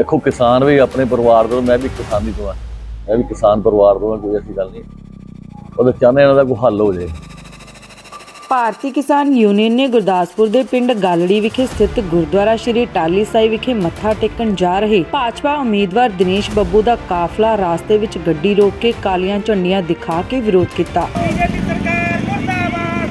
ਦੇਖੋ, ਕਿਸਾਨ ਵੀ ਆਪਣੇ ਪਰਿਵਾਰ ਤੋਂ, ਮੈਂ ਵੀ ਕਿਸਾਨੀ ਤੋਂ ਆ। ਮੈਂ ਵੀ ਕਿਸਾਨ ਪਰਿਵਾਰ ਤੋਂ ਆ, ਕੋਈ ਐਸੀ ਗੱਲ ਨਹੀਂ। ਉਹਦੇ ਚਾਹੁੰਦੇ ਇਹਨਾਂ ਦਾ ਕੋਈ ਹੱਲ ਹੋ ਜਾਏ। ਭਾਰਤੀ ਕਿਸਾਨ ਯੂਨੀਅਨ ਨੇ ਗੁਰਦਾਸਪੁਰ ਦੇ ਪਿੰਡ ਗਾਲੜੀ ਵਿਖੇ ਸਥਿਤ ਗੁਰਦੁਆਰਾ ਸ਼੍ਰੀ ਟਾਲੀ ਸਾਹਿਬ ਵਿਖੇ ਮੱਥਾ ਟੇਕਣ ਜਾ ਰਹੇ ਭਾਜਪਾ ਉਮੀਦਵਾਰ ਦਿਨੇਸ਼ ਬੱਬੂ ਦਾ ਕਾਫਲਾ ਰਾਸਤੇ ਵਿੱਚ ਗੱਡੀ ਰੋਕ ਕੇ ਕਾਲੀਆਂ ਝੰਡੀਆਂ ਦਿਖਾ ਕੇ ਵਿਰੋਧ ਕੀਤਾ ਬੀਜੇਪੀ ਸਰਕਾਰ ਮੁਰਦਾਬਾਦ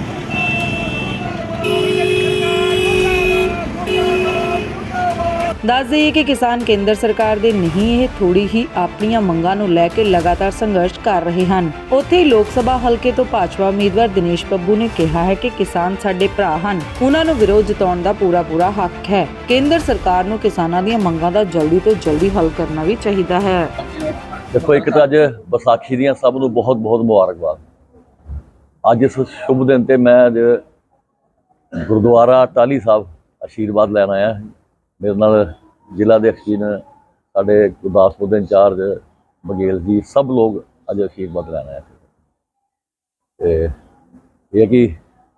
ਦੱਸ ਦਈਏ ਕਿ ਕਿਸਾਨ ਕੇਂਦਰ ਸਰਕਾਰ ਦੇ ਨਹੀਂ, ਇਹ ਥੋੜੀ ਹੀ ਆਪਣੀਆਂ ਮੰਗਾਂ ਨੂੰ ਲੈ ਕੇ ਲਗਾਤਾਰ ਸੰਘਰਸ਼ ਕਰ ਰਹੇ ਹਨ। ਉੱਥੇ ਲੋਕ ਸਭਾ ਹਲਕੇ ਤੋਂ ਭਾਜਪਾ ਉਮੀਦਵਾਰ ਦਿਨੇਸ਼ ਬੱਬੂ ਨੇ ਕਿਹਾ ਹੈ ਕਿ ਕਿਸਾਨ ਸਾਡੇ ਭਰਾ ਹਨ। ਉਹਨਾਂ ਨੂੰ ਵਿਰੋਧ ਜਤਾਉਣ ਦਾ ਪੂਰਾ ਪੂਰਾ ਹੱਕ ਹੈ। ਕੇਂਦਰ ਸਰਕਾਰ ਨੂੰ ਕਿਸਾਨਾਂ ਦੀਆਂ ਮੰਗਾਂ ਦਾ ਜਲਦੀ ਤੋਂ ਜਲਦੀ ਹੱਲ ਕਰਨਾ ਵੀ ਚਾਹੀਦਾ ਹੈ। ਦੇਖੋ, ਇੱਕ ਤਾਂ ਅੱਜ ਵਿਸਾਖੀ ਦੀਆਂ ਸਭ ਨੂੰ ਬਹੁਤ ਬਹੁਤ ਮੁਬਾਰਕਬਾਦ। ਅੱਜ ਇਸ ਸ਼ੁਭ ਦਿਨ ਤੇ ਮੈਂ ਗੁਰਦੁਆਰਾ ਟਾਲੀ ਸਾਹਿਬ ਆਸ਼ੀਰਵਾਦ ਲੈਣ ਆਇਆ। ਮੇਰੇ ਨਾਲ ਜ਼ਿਲ੍ਹਾ ਦੇ ਅਖੀਨ ਸਾਡੇ ਗੁਰਦਾਸਪੁਰ ਦੇ ਇੰਚਾਰਜ ਬਗੇਲ ਜੀ ਸਭ ਲੋਕ ਅੱਜ ਆਸ਼ੀਰਵਾਦ ਲੈਣ ਆਏ ਤੇ ਇਹ ਕਿ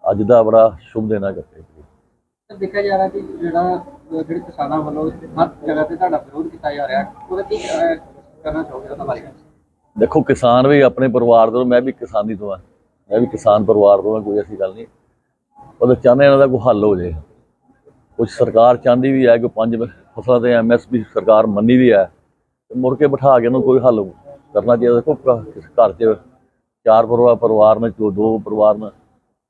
ਅੱਜ ਦਾ ਬੜਾ ਸ਼ੁਭ ਦਿਨ ਹੈ ਸਰ ਦੇਖਿਆ ਜਾ ਰਿਹਾ ਕਿ ਜਿਹੜਾ ਅਹ ਜਿਹੜੇ ਕਿਸਾਨਾਂ ਵੱਲੋਂ ਹਰ ਜਗ੍ਹਾ ਤੇ ਤੁਹਾਡਾ ਵਿਰੋਧ ਕੀਤਾ ਜਾ ਰਿਹਾ ਉਹਦਾ ਕੀ ਅਹ, ਕਰਨਾ ਚਾਹੋਗੇ ਉਹਦਾ ਬਾਰੇ? ਦੇਖੋ ਕਿਸਾਨ ਵੀ ਆਪਣੇ ਪਰਿਵਾਰ ਤੋਂ ਮੈਂ ਵੀ ਕਿਸਾਨੀ ਤੋਂ ਆ। ਮੈਂ ਵੀ ਕਿਸਾਨ ਪਰਿਵਾਰ ਤੋਂ ਆ ਕੋਈ ਐਸੀ ਗੱਲ ਨਹੀਂ। ਉਹਦੇ ਚਾਹੁੰਦੇ ਇਹਨਾਂ ਦਾ ਕੋਈ ਹੱਲ ਹੋ ਜਾਏ ਕੁਝ ਸਰਕਾਰ ਚਾਹੁੰਦੀ ਵੀ ਹੈ ਕਿ ਪੰਜ ਫਸਲਾਂ ਤੇ ਐਮਐਸਪੀ ਸਰਕਾਰ ਮੰਨੀ ਵੀ ਹੈ ਮੁੜ ਕੇ ਬਿਠਾ ਕੇ ਇਹਨੂੰ ਕੋਈ ਹੱਲ ਕਰਨਾ ਚਾਹੀਦਾ। ਦੇਖੋ ਘਰ 'ਚ ਚਾਰ ਪਰਿਵਾਰ ਪਰਿਵਾਰ ਨੇ ਦੋ ਦੋ ਪਰਿਵਾਰ ਨੇ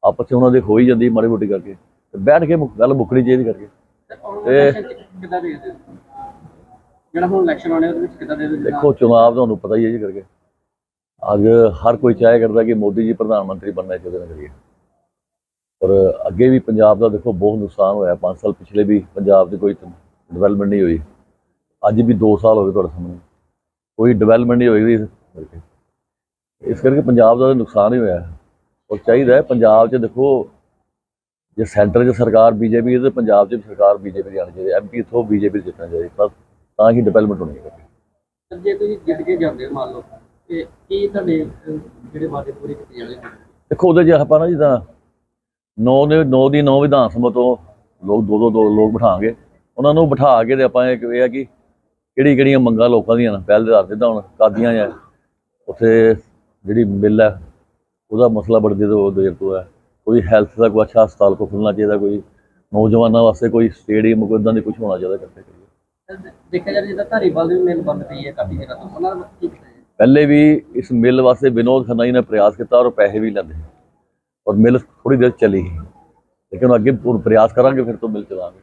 ਆਪਸ 'ਚ ਉਹਨਾਂ ਦੇ ਹੋ ਹੀ ਜਾਂਦੀ ਮਾੜੀ ਮੋਟੀ ਕਰਕੇ। ਤੇ ਬੈਠ ਕੇ ਗੱਲ ਮੁੱਕਣੀ ਚਾਹੀਦੀ ਕਰਕੇ। ਤੇ ਕਿੱਦਾਂ ਦੇ ਦਿਓ? ਜਿਹੜਾ ਹੁਣ ਇਲੈਕਸ਼ਨ ਆਉਣੇ ਉਹਦੇ ਵਿੱਚ ਕਿੱਦਾਂ ਦੇ ਦਿਓ? ਦੇਖੋ ਚੁਣਾਵ ਤੁਹਾਨੂੰ ਪਤਾ ਹੀ ਹੈ ਜੀ ਕਰਕੇ। ਅੱਜ ਹਰ ਕੋਈ ਚਾਹੇ ਕਰਦਾ ਕਿ ਮੋਦੀ ਜੀ ਪ੍ਰਧਾਨ ਮੰਤਰੀ ਬਣਨਾ ਚਾਹੁੰਦੇ ਨੇ ਕਰੀਏ। ਪਰ ਅੱਗੇ ਵੀ ਪੰਜਾਬ ਦਾ ਦੇਖੋ ਬਹੁਤ ਨੁਕਸਾਨ ਹੋਇਆ 5 ਸਾਲ ਪਿਛਲੇ ਵੀ ਪੰਜਾਬ ਦੀ ਕੋਈ ਡਿਵੈਲਪਮੈਂਟ ਨਹੀਂ ਹੋਈ। ਅੱਜ ਵੀ 2 ਸਾਲ ਹੋ ਗਏ ਤੁਹਾਡੇ ਸਾਹਮਣੇ। ਕੋਈ ਡਿਵੈਲਪਮੈਂਟ ਨਹੀਂ ਹੋਈ ਇਸ ਕਰਕੇ। ਇਸ ਕਰਕੇ ਪੰਜਾਬ ਦਾ ਨੁਕਸਾਨ ਹੀ ਹੋਇਆ। ਔਰ ਚਾਹੀਦਾ ਹੈ ਪੰਜਾਬ 'ਚ ਦੇਖੋ ਜੇ ਸੈਂਟਰ 'ਚ ਸਰਕਾਰ ਬੀਜੇਪੀ ਹੈ ਤੇ ਪੰਜਾਬ 'ਚ ਵੀ ਸਰਕਾਰ ਬੀਜੇਪੀ ਦੀ ਆਉਣੀ ਚਾਹੀਦੀ ਐਮਪੀ ਤੋਂ ਬੀਜੇਪੀ ਜਿੱਤਣਾ ਚਾਹੀਦਾ। ਤਾਂ ਤਾਂ ਹੀ ਡਿਵੈਲਪਮੈਂਟ ਹੋਣੀ ਹੈ। ਸਰ ਜੇ ਤੁਸੀਂ ਜਿੱਤ ਕੇ ਜਾਂਦੇ ਹੋ ਮੰਨ ਲਓ ਤੇ ਕੀ ਤੁਹਾਡੇ ਜਿਹੜੇ ਵਾਅਦੇ ਪੂਰੇ ਕੀਤੇ ਜਾਣੇ ਦੇਖੋ ਉਹਦੇ 'ਚ ਆਪਾਂ ਨਾ ਜਿੱਦਾਂ ਨੌ ਦੇ ਨੌ ਦੀ ਨੌ ਵਿਧਾਨ ਸਭਾ ਤੋਂ ਲੋਕ ਦੋ ਦੋ ਦੋ ਲੋਕ ਬਿਠਾਵਾਂਗੇ ਉਹਨਾਂ ਨੂੰ ਬਿਠਾ ਕੇ ਤੇ ਆਪਾਂ ਇਹ ਆ ਕਿ ਕਿਹੜੀ ਕਿਹੜੀਆਂ ਮੰਗਾਂ ਲੋਕਾਂ ਦੀਆਂ ਨੇ? ਪਹਿਲ ਦੇ ਆਧਾਰ ਤੇ ਤਾਂ ਹੁਣ ਕਾਦੀਆਂ ਆ ਉੱਥੇ ਜਿਹੜੀ ਮਿਲ ਹੈ ਉਹਦਾ ਮਸਲਾ ਬੜੀ ਦੇਰ ਤੋਂ ਦੇਰ ਤੋਂ ਹੈ। ਕੋਈ ਹੈਲਥ ਦਾ ਕੋਈ ਅੱਛਾ ਹਸਪਤਾਲ ਕੋ ਖੁੱਲਣਾ ਚਾਹੀਦਾ ਕੋਈ ਨੌਜਵਾਨਾਂ ਵਾਸਤੇ ਕੋਈ ਸਟੇਡੀਅਮ ਕੋਈ ਇਦਾਂ ਦੀ ਕੁਝ ਹੋਣਾ ਚਾਹੀਦਾ ਕਰਦੇ ਕਰੀਏ। ਦੇਖਿਆ ਜਾ ਰਿਹਾ ਜਿੱਦਾਂ ਧਾਰੀਵਾਲ ਦੀ ਮਿਲ ਬੰਦ ਪਈ ਹੈ ਕਾਫੀ ਜਗ੍ਹਾ ਤੋਂ ਉਹਨਾਂ ਦਾ ਕੀ? ਪਹਿਲੇ ਵੀ ਇਸ ਮਿਲ ਵਾਸਤੇ ਵਿਨੋਦ ਖੰਨਾ ਜੀ ਨੇ ਪ੍ਰਯਾਸ ਕੀਤਾ ਔਰ ਪੈਸੇ ਵੀ ਲੈਂਦੇ। ਔਰ ਮਿਲ ਥੋੜੀ ਦੇਰ ਚਲੀ ਲੇਕਿਨ ਅੱਗੇ ਪੂਰ ਪ੍ਰਯਾਸ ਕਰਾਂਗੇ ਫਿਰ ਤੋਂ ਮਿਲ ਚਲਾਵਾਂਗੇ